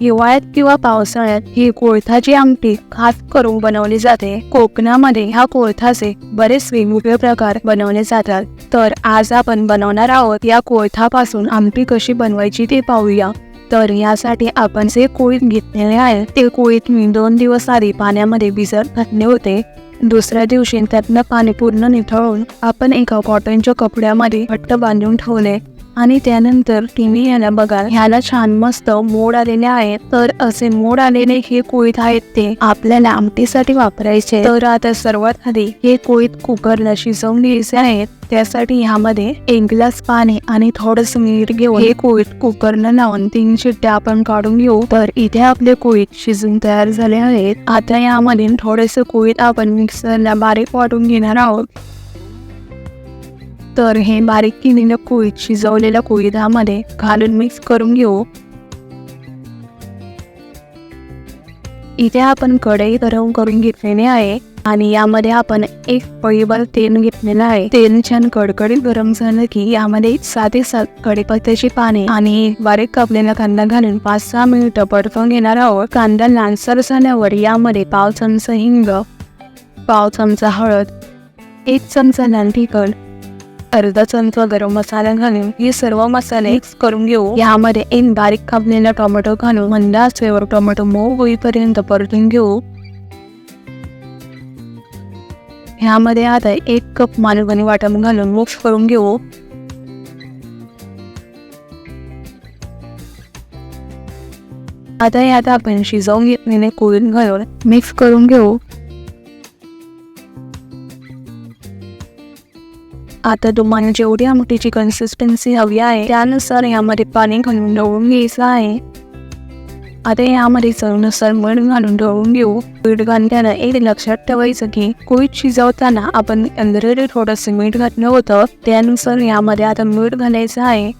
हिवाळ्यात किंवा पावसाळ्यात ही कोळथाची आमटी खास करून बनवली जाते. कोकणामध्ये ह्या कोळथाचे बरेच वेगवेगळे प्रकार बनवले जातात. तर आज आपण बनवणार आहोत या कोळथापासून आमटी कशी बनवायची ते पाहूया. तर यासाठी आपण जे कोळीत घेतलेले आहे ते कोळीत मी दोन दिवस आधी पाण्यामध्ये भिजत घातले होते. दुसऱ्या दिवशी त्यातनं पाणी पूर्ण निथळून आपण एका कॉटनच्या कपड्यामध्ये घट्ट बांधून ठेवले. आणि त्यानंतर तुम्ही याला बघा ह्याला छान मस्त मोड आलेले आहेत. तर असे मोड आलेले हे कोळीत आहेत ते आपल्याला आमटीसाठी वापरायचे. तर आता सर्वात आधी हे कोळीत कुकरला शिजवून घ्यायचे आहेत. त्यासाठी ह्यामध्ये एक ग्लास पाणी आणि थोडस मीठ घेऊन हे कोळीत कुकरला लावून तीन शिट्ट्या आपण काढून घेऊ. तर इथे आपले कोळीत शिजून तयार झाले आहेत. आता यामध्ये थोडेस कोळीत आपण मिक्सरला बारीक वाटून घेणार आहोत. तर हे बारीक केलेलं कोळीत शिजवलेल्या कोळीदामध्ये घालून मिक्स करून घेऊ. इथे आपण कढई गरम करून घेतलेली आहे आणि यामध्ये आपण एक पळीभर तेल घेतलेलं आहे. तेल छान कडकडीत गरम झालं की यामध्ये साधे सात कढीपत्त्याची पाने आणि बारीक कापलेला कांदा घालून पाच सहा मिनिटं परतून घेणार आहोत. कांदा लालसर झाल्यावर यामध्ये पाव चमचा हिंग पाव चमचा हळद एक चमचा लाल तिखट अर्धा चमचा गरम मसाला घालून हे सर्व मसाले मिक्स करून घेऊ. यामध्ये एक बारीक कापलेला टोमॅटो घालून मंद आचेवर टोमॅटो मऊ होईपर्यंत परतून घेऊ. ह्यामध्ये आता एक कप मालवणी वाटण घालून मिक्स करून घेऊ. आता यात आपण शिजवून घेतलेले कोळून घालून मिक्स करून घेऊ. आता तुम्हाला जेवढी आमटीची कन्सिस्टन्सी हवी आहे त्यानुसार यामध्ये पाणी घालून ढवळून घ्यायचं आहे. आता यामध्ये चवीनुसार मीठ घालून ढवळून घेऊ. मीठ घालताना एक लक्षात ठेवायचं की कोळीत शिजवताना आपण ऑलरेडी थोडंसं मीठ घातलं होतं त्यानुसार यामध्ये आता मीठ घालायचं आहे.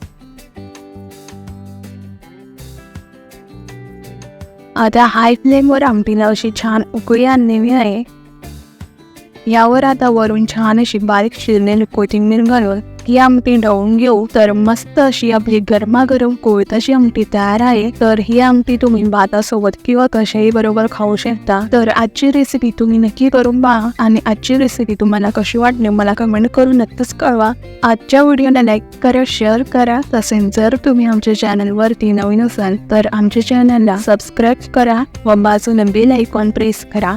आता हाय फ्लेमवर आमटीला अशी छान उकळी आणलेली आहे. यावर आता वरून छान अशी बारीक शिरलेली कोथिंबीर घालून ही आमटी ढवून घेऊ. तर मस्त अशी आपली गरमागरम कोळताची आमटी तयार आहे. तर ही आमटी तुम्ही भातासोबत किंवा कशाही बरोबर खाऊ शकता. तर आजची रेसिपी तुम्ही नक्की करून पहा आणि आजची रेसिपी तुम्हाला कशी वाटली मला कमेंट करून नक्कीच कळवा. आजच्या व्हिडिओला लाईक करा शेअर करा. तसेच जर तुम्ही आमच्या चॅनलवरती नवीन असाल तर आमच्या चॅनलला सबस्क्राईब करा व बाजूला बेल आयकॉन प्रेस करा.